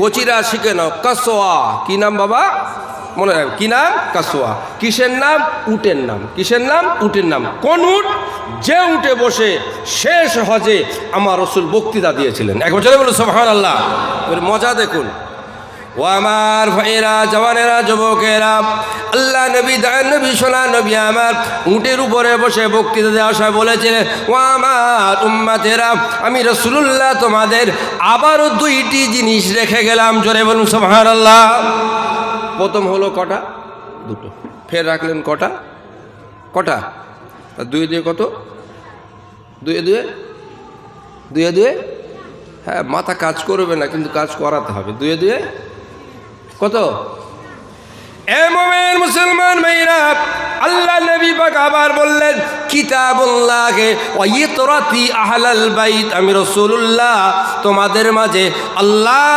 কচিরা শিখে নাও, কাসোয়া। কী নাম বাবা? মনে হয় কী নাম? কাসোয়া। কিসের নাম? উটের নাম। কিসের নাম? উটের নাম। কোন উট? যে উঠে বসে শেষ হজে আমার রসুল বক্তৃতা দিয়েছিলেন। এক বছরে বলুন সোহান আল্লাহ মজা দেখুন। ও আমার ভাইয়েরা, জওয়ানেরা, যুবকেরা, আল্লাহ নবী দয়ান নবী, সোনা নবী আমার উটের উপরে বসে বক্তৃতা দেওয়া সময় বলেছিলেন, ও আমার উম্মাতেরা, আমি রসুল্লাহ তোমাদের আবারও দুইটি জিনিস রেখে গেলাম, জোরে বলুন সোহান আল্লাহ প্রথম হলো কটা? দুটো। ফের রাখলেন কটা? কটা? আর দুয়ে দুয়ে কত? দুয়ে দুয়ে? দুয়ে দুয়ে? হ্যাঁ মাথা কাজ করবে না, কিন্তু কাজ করাতে হবে। দুয়ে দুয়ে? কত? এমন মুসলমান মেয়েরা আল্লাহ নবী পাক আবার বললেন কিতাবুল্লাহকে ওয়াইতরাতি আহলাল বাইত। আমি রাসূলুল্লাহ, তোমাদের মাঝে আল্লাহ